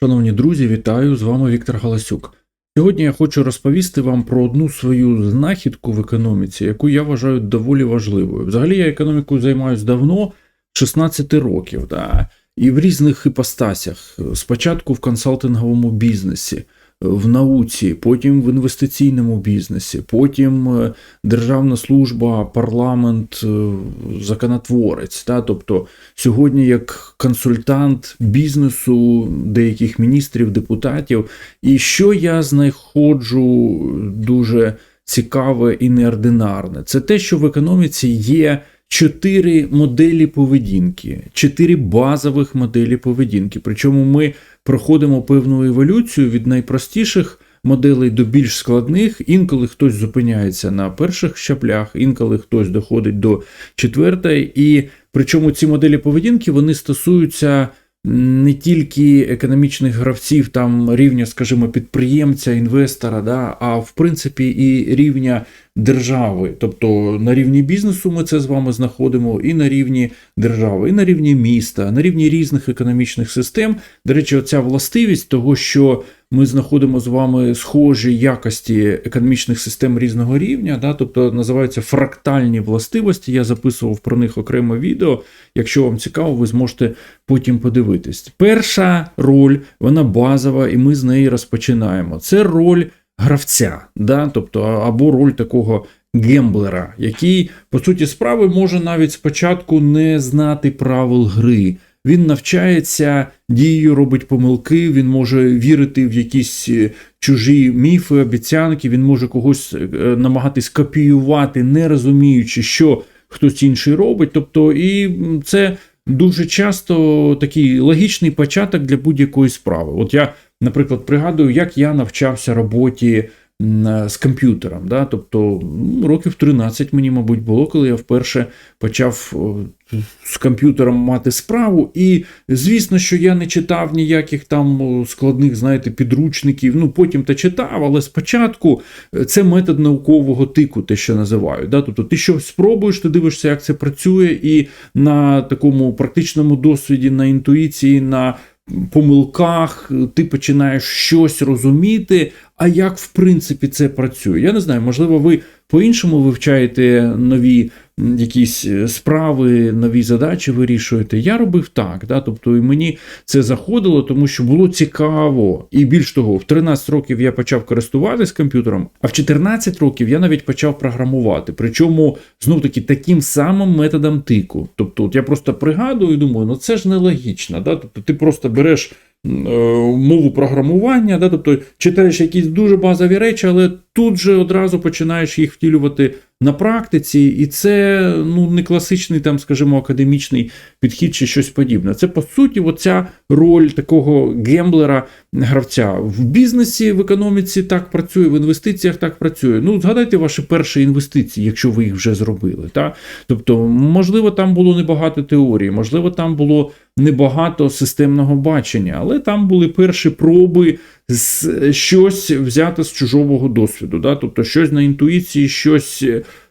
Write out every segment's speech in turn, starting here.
Шановні друзі, вітаю! З вами Віктор Галасюк. Сьогодні я хочу розповісти вам про одну свою знахідку в економіці, яку я вважаю доволі важливою. Взагалі я економікою займаюся давно, 16 років, да, і в різних іпостасях. Спочатку в консалтинговому бізнесі, в науці, потім в інвестиційному бізнесі, потім е, державна служба, парламент, е, законотворець. Да? Тобто сьогодні як консультант бізнесу деяких міністрів, депутатів. І що я знаходжу дуже цікаве і неординарне, це те, що в економіці є. Чотири моделі поведінки, чотири базових моделі поведінки. Причому ми проходимо певну еволюцію від найпростіших моделей до більш складних. Інколи хтось зупиняється на перших щаплях, інколи хтось доходить до четвертої. І причому ці моделі поведінки вони стосуються не тільки економічних гравців, там рівня, скажімо, підприємця, інвестора, да, а в принципі і рівня держави. Тобто на рівні бізнесу ми це з вами знаходимо, і на рівні держави, і на рівні міста, на рівні різних економічних систем. До речі, оця властивість того, що ми знаходимо з вами схожі якості економічних систем різного рівня, да, тобто називаються фрактальні властивості. Я записував про них окреме відео. Якщо вам цікаво, ви зможете потім подивитись. Перша роль, вона базова, і ми з неї розпочинаємо. Це роль гравця, да, тобто або роль такого. Гемблера, який, по суті, справи може навіть спочатку не знати правил гри. Він навчається дією, робить помилки, він може вірити в якісь е, чужі міфи, обіцянки, він може когось е, намагатись копіювати, не розуміючи, що хтось інший робить. Тобто, і це дуже часто такий логічний початок для будь-якої справи. От я, наприклад, пригадую, як я навчався роботі. З комп'ютером, Да? тобто років 13 мені, мабуть, було, коли я вперше почав з комп'ютером мати справу. І звісно, що я не читав ніяких там складних, знаєте, підручників. Ну потім та читав, але спочатку це метод наукового тику, те, що називають. Да? Тобто ти щось спробуєш, ти дивишся, як це працює, і на такому практичному досвіді, на інтуїції, на помилках ти починаєш щось розуміти. А як в принципі це працює? Я не знаю, можливо, ви по-іншому вивчаєте нові якісь справи, нові задачі вирішуєте. Я робив так. Да? Тобто і мені це заходило, тому що було цікаво. І більш того, в 13 років я почав користуватись комп'ютером, а в 14 років я навіть почав програмувати. Причому знов таки таким самим методом тику. Тобто, от я просто пригадую і думаю, ну це ж нелогічно. Да? Тобто ти просто береш. Мову програмування, да, тобто читаєш якісь дуже базові речі, але тут же одразу починаєш їх втілювати на практиці, і це ну не класичний, там, скажімо, академічний підхід чи щось подібне. Це по суті, оця роль такого гемблера гравця в бізнесі, в економіці так працює, в інвестиціях так працює. Ну, згадайте ваші перші інвестиції, якщо ви їх вже зробили. Так? Тобто, можливо, там було небагато теорії, можливо, там було небагато системного бачення, але там були перші проби щось взяти з чужого досвіду, да? тобто щось на інтуїції, щось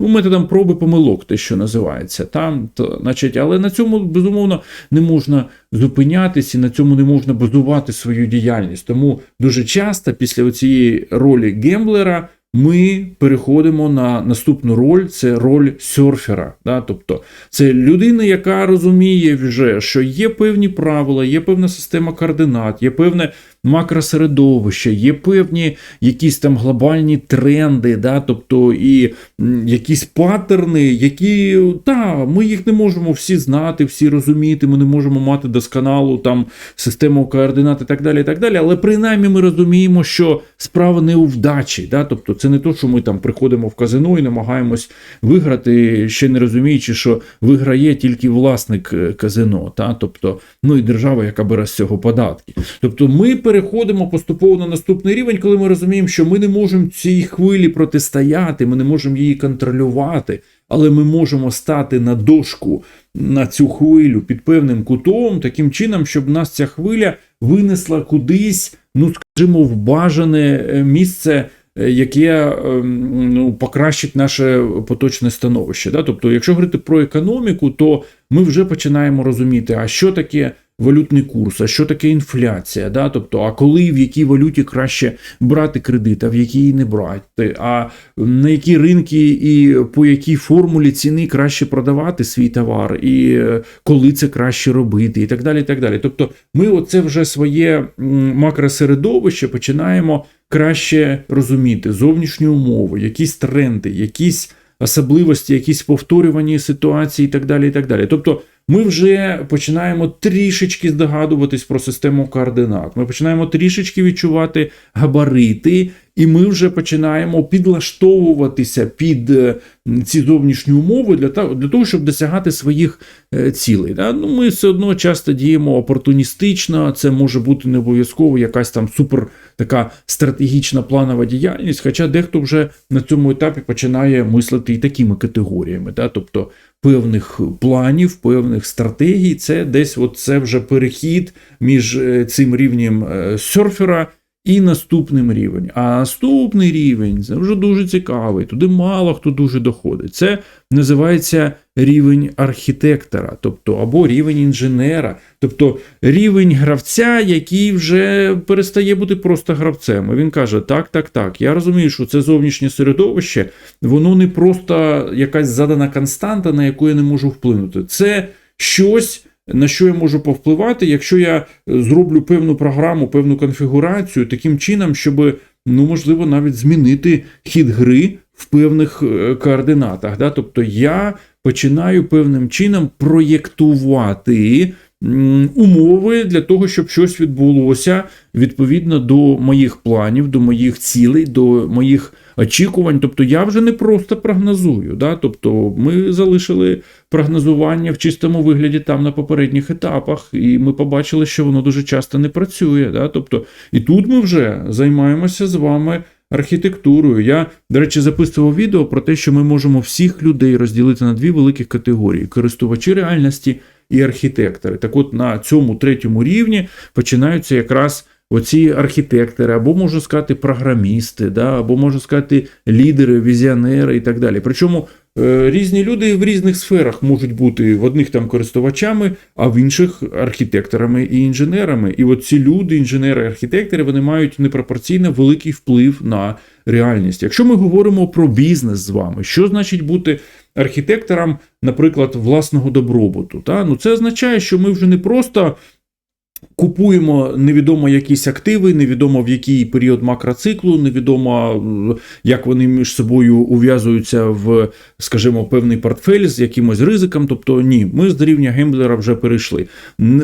ну, методом проби помилок, те, що називається. Там, то, значить, Але на цьому, безумовно, не можна зупинятися на цьому не можна базувати свою діяльність. Тому дуже часто після цієї ролі гемблера ми переходимо на наступну роль це роль серфера. Да? Тобто це людина, яка розуміє вже, що є певні правила, є певна система координат, є певне макросередовище, є певні якісь там глобальні тренди, да? тобто і якісь паттерни, які та, ми їх не можемо всі знати, всі розуміти, ми не можемо мати досконалу там систему координат і так далі. і так далі, Але принаймні ми розуміємо, що справа не у вдачі. Да? Тобто це не то, що ми там приходимо в казино і намагаємось виграти, ще не розуміючи, що виграє тільки власник е, казино, та? тобто, ну і держава, яка бере з цього податки. Тобто ми переходимо поступово на наступний рівень, коли ми розуміємо, що ми не можемо цій хвилі протистояти, ми не можемо її контролювати, але ми можемо стати на дошку на цю хвилю під певним кутом, таким чином, щоб нас ця хвиля винесла кудись, ну скажімо, в бажане е, місце. Е, яке ну, покращить наше поточне становище. Да? Тобто, якщо говорити про економіку, то ми вже починаємо розуміти, а що таке валютний курс, а що таке інфляція, да? тобто, а коли в якій валюті краще брати кредит, а в якій не брати, а на які ринки і по якій формулі ціни краще продавати свій товар, і е, коли це краще робити, і так далі. І так далі. Тобто, ми оце вже своє макросередовище починаємо краще розуміти зовнішні умови, якісь тренди, якісь особливості, якісь повторювані ситуації, і так далі. І так далі. Тобто, ми вже починаємо трішечки здогадуватись про систему координат. Ми починаємо трішечки відчувати габарити, і ми вже починаємо підлаштовуватися під е, ці зовнішні умови для того, щоб досягати своїх е, цілей. Ну, ми все одно часто діємо опортуністично, це може бути не обов'язково якась там супер така стратегічна планова діяльність, хоча дехто вже на цьому етапі починає мислити і такими категоріями. Тобто певних планів, певних стратегій, це десь от це вже перехід між е, цим рівнем серфера і наступним рівень. А наступний рівень це вже дуже цікавий. Туди мало хто дуже доходить. Це називається рівень архітектора, тобто або рівень інженера, тобто рівень гравця, який вже перестає бути просто гравцем. І він каже: Так, так, так. Я розумію, що це зовнішнє середовище, воно не просто якась задана константа, на яку я не можу вплинути. Це щось на що я можу повпливати, якщо я е, зроблю певну програму, певну конфігурацію таким чином, щоб, ну, можливо, навіть змінити хід гри в певних е, координатах. Да? Тобто я починаю певним чином проєктувати умови для того, щоб щось відбулося відповідно до моїх планів, до моїх цілей, до моїх очікувань. Тобто я вже не просто прогнозую. Да? Тобто ми залишили прогнозування в чистому вигляді там на попередніх етапах, і ми побачили, що воно дуже часто не працює. Да? Тобто, і тут ми вже займаємося з вами. Архітектурою. Я, до речі, записував відео про те, що ми можемо всіх людей розділити на дві великі категорії: користувачі реальності і архітектори. Так от на цьому третьому рівні починаються якраз оці архітектори, або можна сказати, програмісти, да, або можна сказати, лідери, візіонери і так далі. Причому е, різні люди в різних сферах можуть бути в одних там користувачами, а в інших архітекторами і інженерами. І от ці люди, інженери, архітектори, вони мають непропорційно великий вплив на реальність. Якщо ми говоримо про бізнес з вами, що значить бути архітектором, наприклад, власного добробуту? Та? Ну, це означає, що ми вже не просто Купуємо невідомо якісь активи, невідомо в який період макроциклу, невідомо як вони між собою ув'язуються в, скажімо, певний портфель з якимось ризиком. Тобто, ні, ми з рівня гемблера вже перейшли.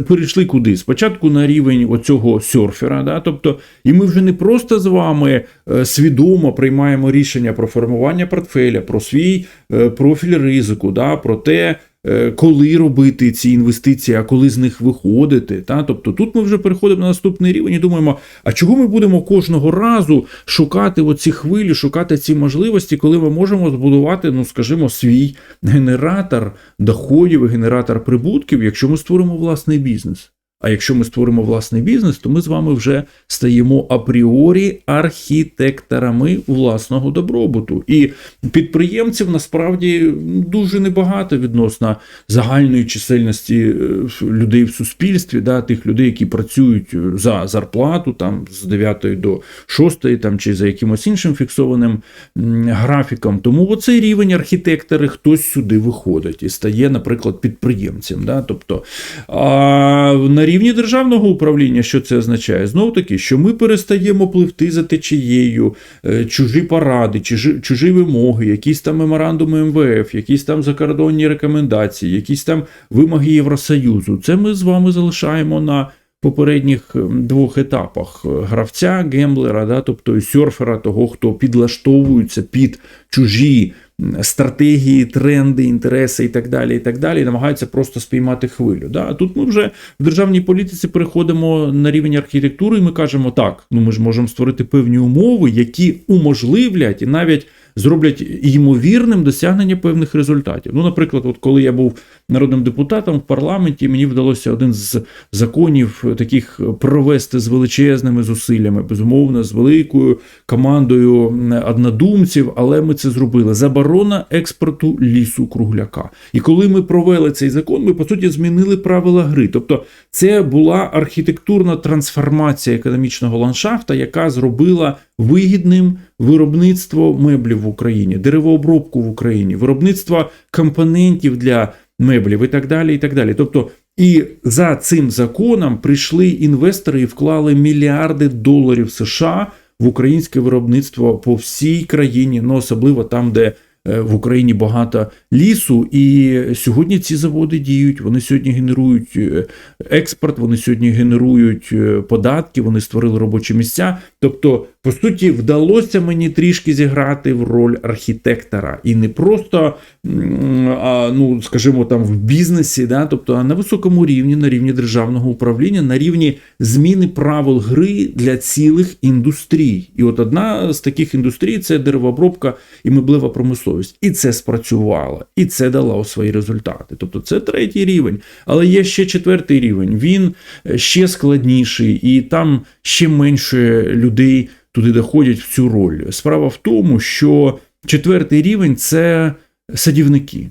Перейшли куди? Спочатку на рівень оцього серфера, да? тобто, і ми вже не просто з вами е, свідомо приймаємо рішення про формування портфеля, про свій е, профіль ризику, да? про те. Е, коли робити ці інвестиції, а коли з них виходити. Та? Тобто тут ми вже переходимо на наступний рівень і думаємо, а чого ми будемо кожного разу шукати оці хвилі, шукати ці можливості, коли ми можемо збудувати, ну скажімо, свій генератор доходів, і генератор прибутків, якщо ми створимо власний бізнес. А якщо ми створимо власний бізнес, то ми з вами вже стаємо апріорі архітекторами власного добробуту. І підприємців насправді дуже небагато відносно загальної чисельності е, людей в суспільстві, да, тих людей, які працюють за зарплату там з 9 до 6, там чи за якимось іншим фіксованим графіком. Тому оцей рівень архітектори хтось сюди виходить і стає, наприклад, підприємцем. Да, тобто а на рівні державного управління, що це означає? Знову таки, що ми перестаємо пливти за течією, е, чужі поради, чужі, чужі вимоги, якісь там меморандуми МВФ, якісь там закордонні рекомендації, якісь там вимоги Євросоюзу. Це ми з вами залишаємо на. Попередніх двох етапах гравця, гемблера, да, тобто серфера, того, хто підлаштовується під чужі стратегії, тренди, інтереси і так далі, і так далі, і намагаються просто спіймати хвилю. Да? А тут ми вже в державній політиці переходимо на рівень архітектури, і ми кажемо, так, ну ми ж можемо створити певні умови, які уможливлять і навіть. Зроблять ймовірним досягнення певних результатів. Ну, наприклад, от коли я був народним депутатом в парламенті. Мені вдалося один з законів таких провести з величезними зусиллями, безумовно, з великою командою однодумців, але ми це зробили. Заборона експорту лісу кругляка. І коли ми провели цей закон, ми по суті змінили правила гри. Тобто, це була архітектурна трансформація економічного ландшафта, яка зробила вигідним виробництво меблів в Україні, деревообробку в Україні, виробництво компонентів для меблів і так далі. І так далі. Тобто, і за цим законом прийшли інвестори і вклали мільярди доларів США в українське виробництво по всій країні, ну особливо там, де е, в Україні багато лісу, і сьогодні ці заводи діють. Вони сьогодні генерують е, експорт, вони сьогодні генерують е, податки, вони створили робочі місця. Тобто, по суті, вдалося мені трішки зіграти в роль архітектора, і не просто ну, скажімо, там в бізнесі, да, тобто а на високому рівні, на рівні державного управління, на рівні зміни правил гри для цілих індустрій. І от одна з таких індустрій це деревообробка і меблева промисловість. І це спрацювало, і це дало свої результати. Тобто, це третій рівень. Але є ще четвертий рівень. Він ще складніший, і там ще менше людей туди доходять в цю роль. Справа в тому, що четвертий рівень це садівники.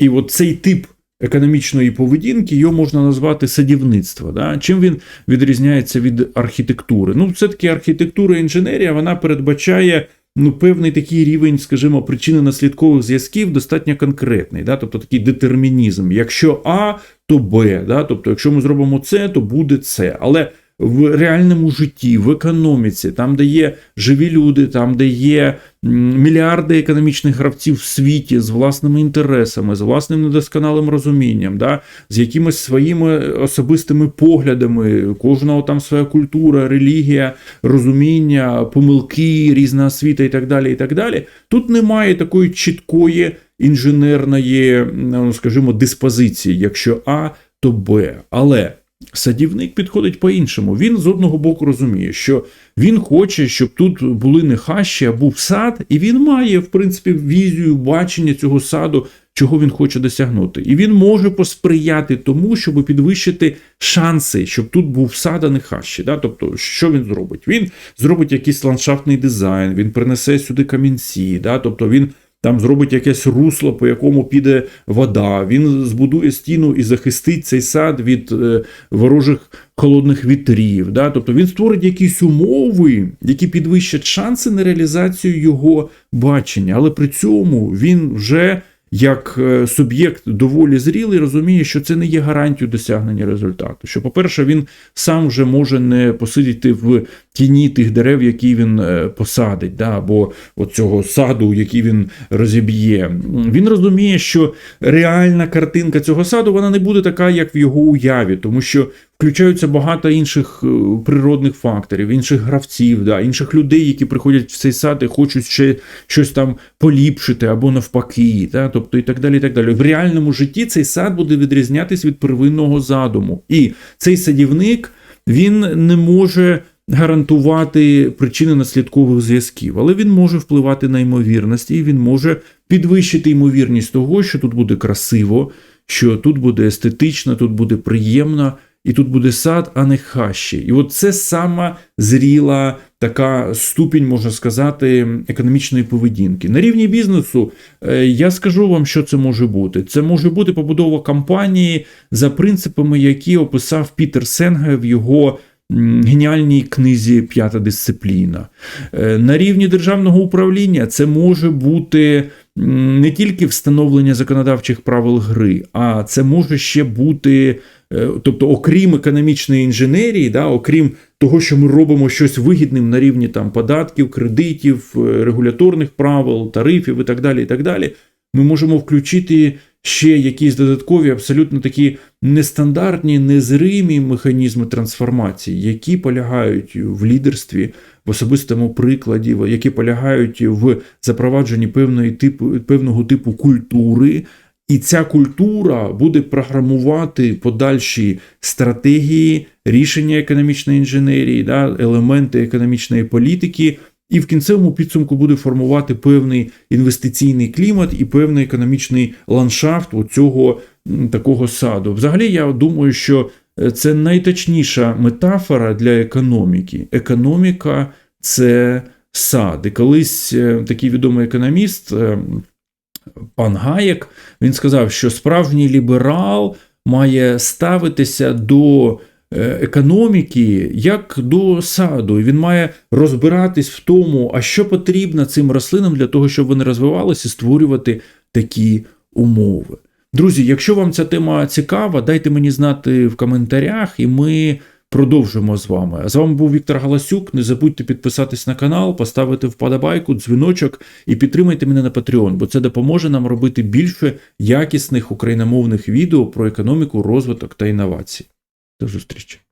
І от цей тип економічної поведінки його можна назвати садівництво. Да? Чим він відрізняється від архітектури? Ну, все-таки архітектура інженерія вона передбачає. Ну, певний такий рівень, скажімо, причинно-наслідкових зв'язків достатньо конкретний, да? тобто такий детермінізм. Якщо А, то Б. Да? Тобто, якщо ми зробимо це, то буде це. Але в реальному житті, в економіці, там, де є живі люди, там, де є мільярди економічних гравців в світі з власними інтересами, з власним недосконалим розумінням, да, з якимись своїми особистими поглядами, кожного там своя культура, релігія, розуміння, помилки, різна освіта і так далі. і так далі. Тут немає такої чіткої інженерної, ну, скажімо, диспозиції, якщо А, то Б. Але. Садівник підходить по-іншому. Він з одного боку розуміє, що він хоче, щоб тут були не хащі, а був сад, і він має, в принципі, візію бачення цього саду, чого він хоче досягнути. І він може посприяти тому, щоб підвищити шанси, щоб тут був сад, а не хащі. Да? Тобто, що він зробить? Він зробить якийсь ландшафтний дизайн, він принесе сюди камінці, да? тобто він там зробить якесь русло, по якому піде вода. Він збудує стіну і захистить цей сад від е, ворожих холодних вітрів. Да? Тобто він створить якісь умови, які підвищать шанси на реалізацію його бачення, але при цьому він вже як е, суб'єкт доволі зрілий, розуміє, що це не є гарантією досягнення результату. Що, по-перше, він сам вже може не посидіти в тіні тих дерев, які він е, посадить, да, або цього саду, який він розіб'є. Він розуміє, що реальна картинка цього саду вона не буде така, як в його уяві, тому що включаються багато інших е, природних факторів, інших гравців, да, інших людей, які приходять в цей сад і хочуть ще щось там поліпшити або навпаки, да, тобто і так далі. і так далі. В реальному житті цей сад буде відрізнятись від первинного задуму. І цей садівник він не може. Гарантувати причини наслідкових зв'язків, але він може впливати на ймовірності, і він може підвищити ймовірність того, що тут буде красиво, що тут буде естетично, тут буде приємно, і тут буде сад, а не хащі. І от це сама зріла така ступінь, можна сказати, економічної поведінки. На рівні бізнесу е, я скажу вам, що це може бути. Це може бути побудова компанії за принципами, які описав Пітер Сенге в його. Геніальній книзі П'ята дисципліна. Е, на рівні державного управління це може бути не тільки встановлення законодавчих правил гри, а це може ще бути тобто, окрім економічної інженерії, да, окрім того, що ми робимо щось вигідним на рівні там податків, кредитів, е, регуляторних правил, тарифів і так далі, і так далі, ми можемо включити ще якісь додаткові, абсолютно такі нестандартні, незримі механізми трансформації, які полягають в лідерстві, в особистому прикладі, які полягають в запровадженні певної типу, певного типу культури. І ця культура буде програмувати подальші стратегії, рішення економічної інженерії, да, елементи економічної політики, і в кінцевому підсумку буде формувати певний інвестиційний клімат і певний економічний ландшафт цього такого саду. Взагалі, я думаю, що е, це найточніша метафора для економіки. Економіка це сад. І колись е, такий відомий економіст. Пан Гаєк він сказав, що справжній ліберал має ставитися до е, економіки як до саду. І він має розбиратись в тому, а що потрібно цим рослинам для того, щоб вони розвивалися і створювати такі умови. Друзі, якщо вам ця тема цікава, дайте мені знати в коментарях, і ми продовжимо з вами. А з вами був Віктор Галасюк. Не забудьте підписатись на канал, поставити вподобайку, дзвіночок і підтримайте мене на Patreon, бо це допоможе нам робити більше якісних україномовних відео про економіку, розвиток та інновації. До зустрічі!